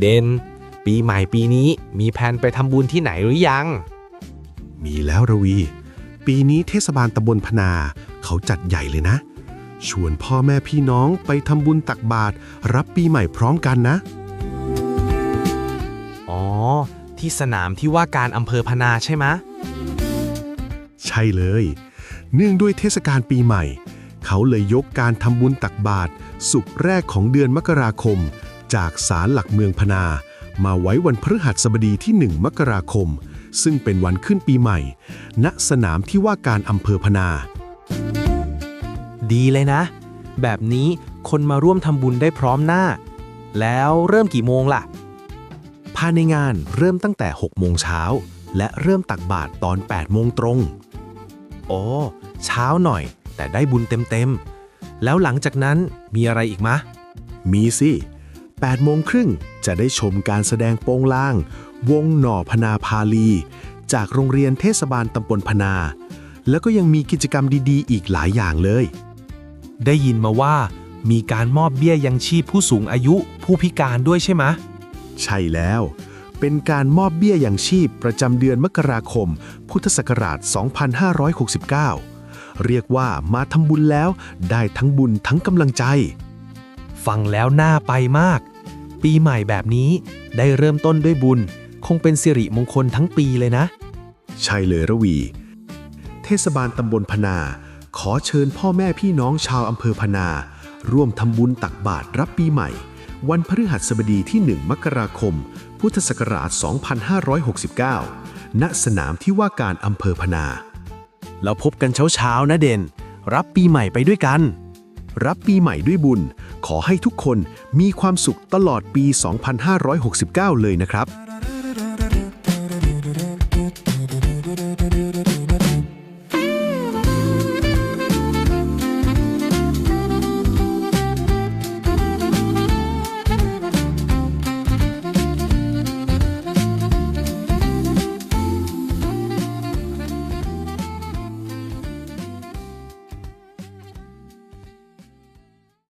เดนปีใหม่ปีนี้มีแผนไปทำบุญที่ไหนหรือยัง มีแล้วระวี ปีนี้เทศบาลตำบลพนา เขาจัดใหญ่เลยนะ ชวนพ่อแม่พี่น้องไปทำบุญตักบาตรรับปีใหม่พร้อมกันนะ อ๋อ ที่สนามที่ว่าการอำเภอพนาใช่ไหมะใช่เลย เนื่องด้วยเทศกาลปีใหม่ เขาเลยยกการทำบุญตักบาตรสุกร์แรกของเดือนมกราคม จากศาลหลักเมืองพนา มาไว้วันพฤหัสบดีที่ 1 มกราคม ซึ่งเป็นวันขึ้นปีใหม่ ณสนามที่ว่าการอำเภอพนา ดีเลยนะ แบบนี้คนมาร่วมทำบุญได้พร้อมหน้า แล้วเริ่มกี่โมงล่ะ ภายในงานเริ่มตั้งแต่ 6 โมงเช้า และเริ่มตักบาตรตอน 8 โมงตรง โอ้เช้าหน่อย แต่ได้บุญเต็มๆ แล้วหลังจากนั้นมีอะไรอีกมะ มีสิ 8โมงครึ่งจะได้ชมการแสดงโปงลาง วงหน่อพนาพาลี จากโรงเรียนเทศบาลตำบลพนา แล้วก็ยังมีกิจกรรมดีๆ อีกหลายอย่างเลย ได้ยินมาว่า มีการมอบเบี้ยยังชีพผู้สูงอายุผู้พิการด้วยใช่ไหมใช่แล้ว เป็นการมอบเบี้ยย่างชีพประจำเดือนมกราคม พุทธศักราช 2569 เรียกว่ามาทำบุญแล้วได้ทั้งบุญทั้งกำลังใจ ฟังแล้วน่าไปมาก ปีใหม่แบบนี้ได้เริ่มต้นด้วยบุญ คงเป็นสิริมงคลทั้งปีเลยนะ ใช่เลยระวี เทศบาลตำบลพนา ขอเชิญพ่อแม่พี่น้องชาวอำเภอพนา ร่วมทำบุญตักบาตรรับปีใหม่ วันพฤหัสบดีที่ 1 มกราคม พุทธศักราช 2569 ณ สนามที่ว่าการอำเภอพนาเราพบกันเช้าๆนะเด่น รับปีใหม่ไปด้วยกัน รับปีใหม่ด้วยบุญ ขอให้ทุกคนมีความสุขตลอดปี 2569 เลยนะครับ